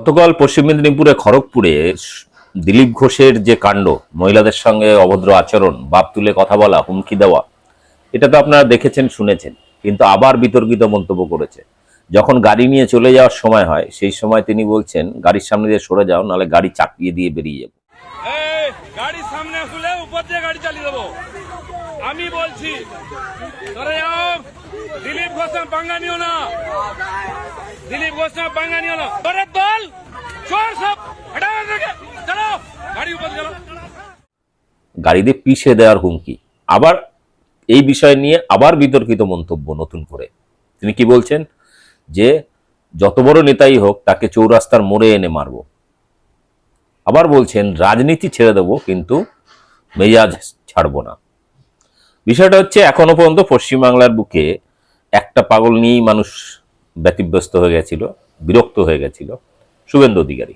গতকাল পশ্চিম মেদিনীপুরে খড়গপুরে দিলীপ ঘোষের যে কাণ্ড, মহিলাদের সঙ্গে অভদ্র আচরণ, বাপ তুলে কথা বলা, হুমকি দেওয়া, এটা তো আপনারা দেখেছেন, শুনেছেন, কিন্তু আবার বিতর্কিত মন্তব্য করেছে। যখন গাড়ি নিয়ে চলে যাওয়ার সময় হয়, সেই সময় তিনি বলছেন, গাড়ির সামনে দিয়ে সরে যাও, নাহলে গাড়ি চাপিয়ে দিয়ে বেরিয়ে যাব। এই গাড়ি সামনে আমি বলছি ঘোষ পাঙ্গা নিও না। দিলীপ ঘোষ পাঙ্গা নিও না। দল চোর সব চলো, গাড়ি উপর চলো। গাড়ি দিয়ে পিষে দেওয়ার হুমকি। আবার এই বিষয় নিয়ে আবার বিতর্কিত মন্তব্য নতুন করে। তিনি কি বলছেন? যে যত বড় নেতাই হোক, তাকে চৌরাস্তার মোড়ে এনে মারব। আবার বলছেন, রাজনীতি ছেড়ে দেবো, কিন্তু মেজাজ ছাড়বো না। বিষয়টা হচ্ছে, এখনও পর্যন্ত পশ্চিমবাংলার বুকে একটা পাগল নিয়েই মানুষ ব্যতিব্যস্ত হয়ে গেছিল, বিরক্ত হয়ে গেছিল। শুভেন্দু অধিকারী,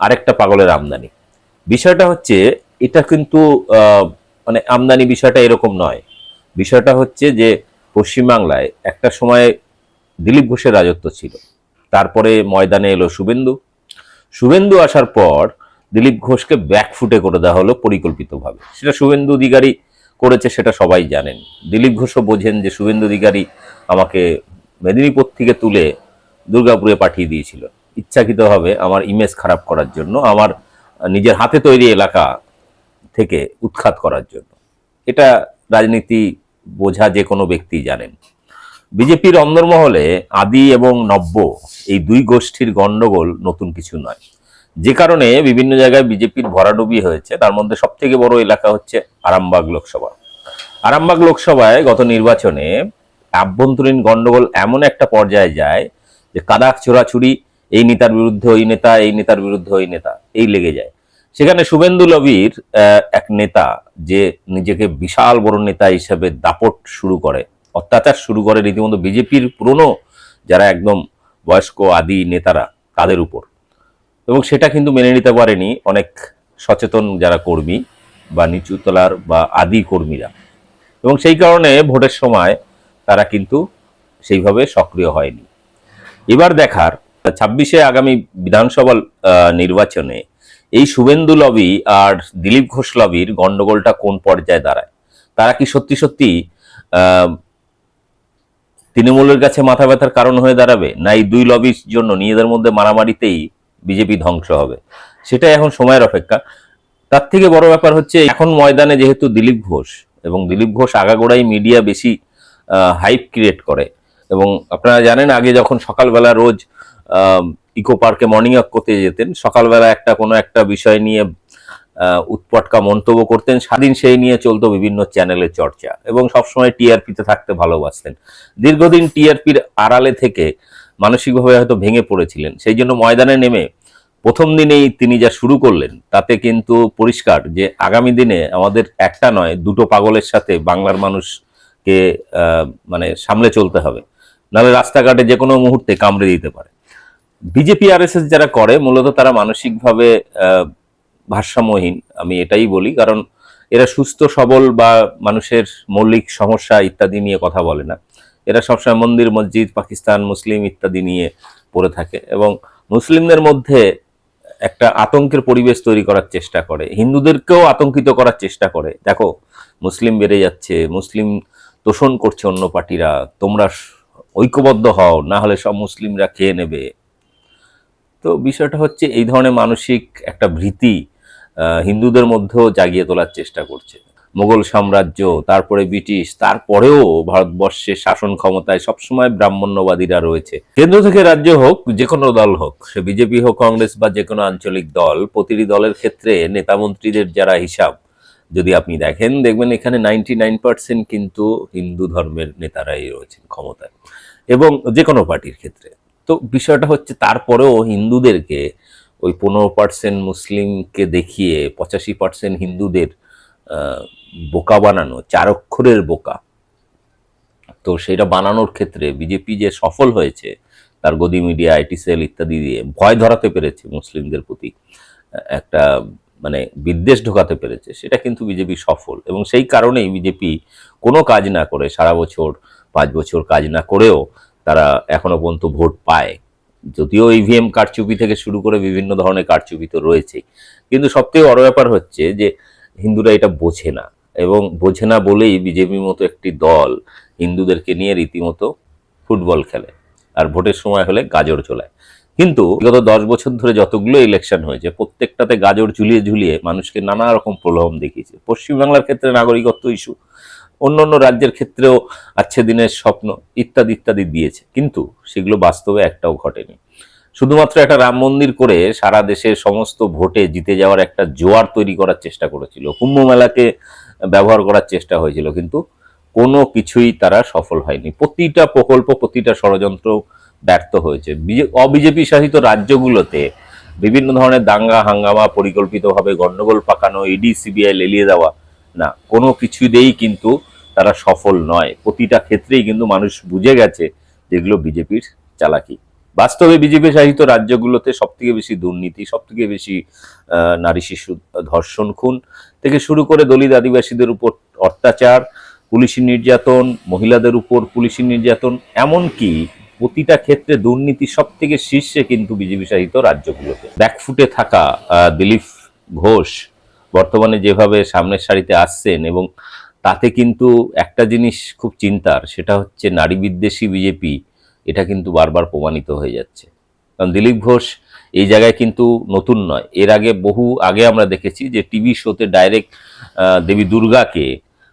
আরেকটা পাগলের আমদানি। বিষয়টা হচ্ছে, এটা কিন্তু মানে আমদানি বিষয়টা এরকম নয়। বিষয়টা হচ্ছে যে, পশ্চিমবাংলায় একটা সময় দিলীপ ঘোষের রাজত্ব ছিল। তারপরে ময়দানে এলো শুভেন্দু। শুভেন্দু আসার পর দিলীপ ঘোষকে ব্যাকফুটে করে দেওয়া হলো পরিকল্পিতভাবে। সেটা শুভেন্দু অধিকারী করেছে, সেটা সবাই জানেন। দিলীপ ঘোষও বোঝেন যে, শুভেন্দু অধিকারী আমাকে মেদিনীপুর থেকে তুলে দুর্গাপুরে পাঠিয়ে দিয়েছিল। ইচ্ছাকৃতভাবে আমার ইমেজ খারাপ করার জন্য, আমার নিজের হাতে তৈরি এলাকা থেকে উৎখাত করার জন্য। এটা রাজনীতি বোঝা যে কোনো ব্যক্তি জানেন। বিজেপির অন্দরমহলে আদি এবং নব্য এই দুই গোষ্ঠীর গণ্ডগোল নতুন কিছু নয়। যে কারণে বিভিন্ন জায়গায় বিজেপির ভরাডুবি হয়েছে, তার মধ্যে সব থেকে বড় এলাকা হচ্ছে আরামবাগ লোকসভা। আরামবাগ লোকসভায় গত নির্বাচনে আভ্যন্তরীণ গন্ডগোল এমন একটা পর্যায়ে যায় যে কাদাক চোরাচুরি এই নেতার বিরুদ্ধে ওই নেতা, এই নেতার বিরুদ্ধে ওই নেতা, এই লেগে যায়। সেখানে শুভেন্দু লবির এক নেতা যে নিজেকে বিশাল বড় নেতা হিসেবে দাপট শুরু করে, অত্যাচার শুরু করে রীতিমতো বিজেপির পুরনো যারা একদম বয়স্ক আদি নেতারা তাদের উপর। এবং সেটা কিন্তু মেনে নিতে পারেনি অনেক সচেতন যারা কর্মী বা নিচুতলার বা আদি কর্মীরা। এবং সেই কারণে ভোটের সময় তারা কিন্তু সেইভাবে সক্রিয় হয়নি। এবার দেখার, ছাব্বিশে আগামী বিধানসভা নির্বাচনে এই শুভেন্দু লবি আর দিলীপ ঘোষ লবির গন্ডগোলটা কোন পর্যায়ে দাঁড়ায়? তারা কি সত্যি সত্যি তৃণমূলের কাছে মাথা ব্যথার কারণ হয়ে দাঁড়াবে? না এই দুই লবির জন্য নিজেদের মধ্যে মারামারিতেই বিজেপি ধ্বংস হবে? সেটা এখন সময়ের অপেক্ষা। তার থেকে বড় ব্যাপার হচ্ছে, এখন ময়দানে যেহেতু দিলীপ ঘোষ এবং দিলীপ ঘোষ আগাগোড়াই মিডিয়া বেশি হাইপ ক্রিয়েট করে। এবং আপনারা জানেন, আগে যখন সকালবেলা রোজ ইকো পার্কে মর্নিং ওয়াক করতে যেতেন, সকালবেলা একটা কোনো একটা বিষয় নিয়ে উৎপটকা মন্তব্য করতেন, স্বাধীন সেই নিয়ে চলতো বিভিন্ন চ্যানেলে চর্চা। এবং সবসময় টিআরপিতে থাকতে ভালোবাসতেন। দীর্ঘদিন টিআরপির আড়ালে থেকে মানসিকভাবে হয়তো ভেঙে পড়েছিলেন। সেই জন্য ময়দানে নেমে প্রথম দিনেই তিনি যা শুরু করলেন, তাতে কিন্তু পরিষ্কার যে আগামী দিনে আমাদের একটা নয়, দুটো পাগলের সাথে বাংলার মানুষকে আহ, মানে সামলে চলতে হবে। নাহলে রাস্তাঘাটে যে কোনো মুহূর্তে কামড়ে দিতে পারে। বিজেপি আর যারা করে মূলত তারা মানসিকভাবে ভারসাম্যহীন। আমি এটাই বলি কারণ এরা সুস্থ সবল বা মানুষের মৌলিক সমস্যা ইত্যাদি নিয়ে কথা বলে না। এরা সবসময় মন্দির মসজিদ পাকিস্তান মুসলিম ইত্যাদি নিয়ে পড়ে থাকে এবং মুসলিমদের মধ্যে একটা আতঙ্কের পরিবেশ তৈরি করার চেষ্টা করে। হিন্দুদেরকেও আতঙ্কিত করার চেষ্টা করে। দেখো মুসলিম বেড়ে যাচ্ছে মুসলিম তোষণ করছে অন্য পার্টিরা, তোমরা ঐক্যবদ্ধ হও, না হলে সব মুসলিমরা খেয়ে নেবে। তো বিষয়টা হচ্ছে এই ধরনের মানসিক একটা ভীতি হিন্দুদের মধ্যেও জাগিয়ে তোলার চেষ্টা করছে। মোগল সাম্রাজ্য, তারপরে ব্রিটিশ, তারপরেও ভারতবর্ষের শাসন ক্ষমতায় সবসময় ব্রাহ্মণ্যবাদীরা রয়েছে। কেন্দ্র থেকে রাজ্য হোক, যে কোনো দল হোক, সে বিজেপি হোক, কংগ্রেস বা যে কোনো আঞ্চলিক দল, প্রতিটি দলের ক্ষেত্রে নেতামন্ত্রীদের যারা হিসাব যদি আপনি দেখেন, দেখবেন এখানে নাইনটি নাইন পার্সেন্ট কিন্তু হিন্দু ধর্মের নেতারাই রয়েছেন ক্ষমতায় এবং যে কোনো পার্টির ক্ষেত্রে। তো বিষয়টা হচ্ছে তারপরেও হিন্দুদেরকে ওই পনেরো পার্সেন্ট মুসলিমকে দেখিয়ে পঁচাশি পার্সেন্ট হিন্দুদের বোকা বানানো চার অক্ষরের বোকা, তো সেটা বানানোর ক্ষেত্রে বিজেপি যে সফল হয়েছে, তার গদি মিডিয়া, আইটি সেল ইত্যাদি দিয়ে ভয় ধরাতে পেরেছে মুসলিমদের প্রতি একটা মানে বিদ্বেষ ঢোকাতে পেরেছে, সেটা কিন্তু বিজেপি সফল। এবং সেই কারণেই বিজেপি কোনো কাজ না করে, সারা বছর, পাঁচ বছর কাজ না করেও তারা এখনও পর্যন্ত ভোট পায়। যদিও ইভিএম কারচুপি থেকে শুরু করে বিভিন্ন ধরনের কারচুপি তো রয়েছেই। কিন্তু সবথেকে বড় ব্যাপার হচ্ছে যে হিন্দুরা এটা বোঝে না। এবং বোঝে না বলেই বিজেপির মতো একটি দল হিন্দুদেরকে নিয়ে রীতিমতো ফুটবল খেলে। আর ভোটের সময় হলে গাজর চলায় কিন্তু গত দশ বছর ধরে যতগুলো ইলেকশন হয়েছে, প্রত্যেকটাতে গাজর ঝুলিয়ে ঝুলিয়ে মানুষকে নানা রকম প্রলোভন দেখিয়েছে। পশ্চিমবাংলার ক্ষেত্রে নাগরিকত্ব ইস্যু অন্য অন্য রাজ্যের ক্ষেত্রেও আচ্ছে দিনের স্বপ্ন ইত্যাদি ইত্যাদি দিয়েছে। কিন্তু সেগুলো বাস্তবে একটাও ঘটেনি। শুধুমাত্র একটা রাম মন্দির করে সারা দেশের সমস্ত ভোটে জিতে যাওয়ার একটা জোয়ার তৈরি করার চেষ্টা করেছিল। কুম্ভ মেলাকে ব্যবহার করার চেষ্টা হয়েছিল, কিন্তু কোনো কিছুই তারা সফল হয়নি। প্রতিটা প্রকল্প, প্রতিটা ষড়যন্ত্র ব্যর্থ হয়েছে। বিজে- অবিজেপি শাসিত রাজ্যগুলোতে বিভিন্ন ধরনের দাঙ্গা, হাঙ্গামা পরিকল্পিতভাবে গণ্ডগোল পাকানো ইডি সিবিআই লেলিয়ে দেওয়া, না, কোনো কিছুতেই কিন্তু তারা সফল নয়। প্রতিটা ক্ষেত্রেই কিন্তু মানুষ বুঝে গেছে যেগুলো বিজেপির চালাকি। বাস্তবে বিজেপি শাসিত রাজ্যগুলোতে সব থেকে বেশি দুর্নীতি সব থেকে বেশি নারী শিশু ধর্ষণ খুন থেকে শুরু করে দলিত আদিবাসীদের উপর অত্যাচার, পুলিশি নির্যাতন, মহিলাদের উপর পুলিশি নির্যাতন, এমনকি প্রতিটা ক্ষেত্রে দুর্নীতি সব থেকে শীর্ষে কিন্তু বিজেপি শাসিত রাজ্যগুলোতে। ব্যাকফুটে থাকা দিলীপ ঘোষ বর্তমানে যেভাবে সামনের সারিতে আসছেন এবং তাতে কিন্তু একটা জিনিস খুব চিন্তার, সেটা হচ্ছে নারী বিদ্বেষী বিজেপি, এটা কিন্তু বারবার প্রমাণিত হয়ে যাচ্ছে। কারণ দিলীপ ঘোষ এই জায়গায় কিন্তু নতুন নয়। এর আগে বহু, আগে আমরা দেখেছি যে টিভি শোতে ডাইরেক্ট দেবী দুর্গাকে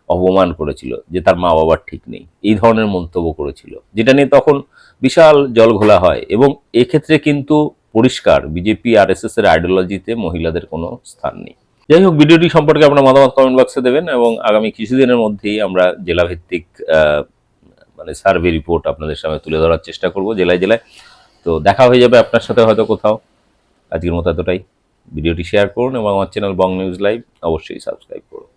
অপমান করেছিল যে তার মা বাবার ঠিক নেই। এই ধরনের মন্তব্য করেছিল, যেটা নিয়ে তখন বিশাল জলঘোলা হয় এবং এক্ষেত্রে কিন্তু পরিষ্কার, বিজেপি আর এস এর আইডিওলজিতে মহিলাদের কোনো স্থান নেই। যাই হোক, ভিডিওটি সম্পর্কে আপনার মতামত কমেন্ট বক্সে দেবেন এবং আগামী কিছুদিনের মধ্যেই আমরা জেলাভিত্তিক মানে সার্ভে রিপোর্ট আপনাদের সামনে তুলে ধরার চেষ্টা করব জেলায় জেলায়। তো দেখা হয়ে যাবে আপনার সাথে হয়তো কোথাও। আজকের মতো এতটাই। ভিডিওটি শেয়ার করুন এবং আমার চ্যানেল বং নিউজ লাইভ অবশ্যই সাবস্ক্রাইব করুন।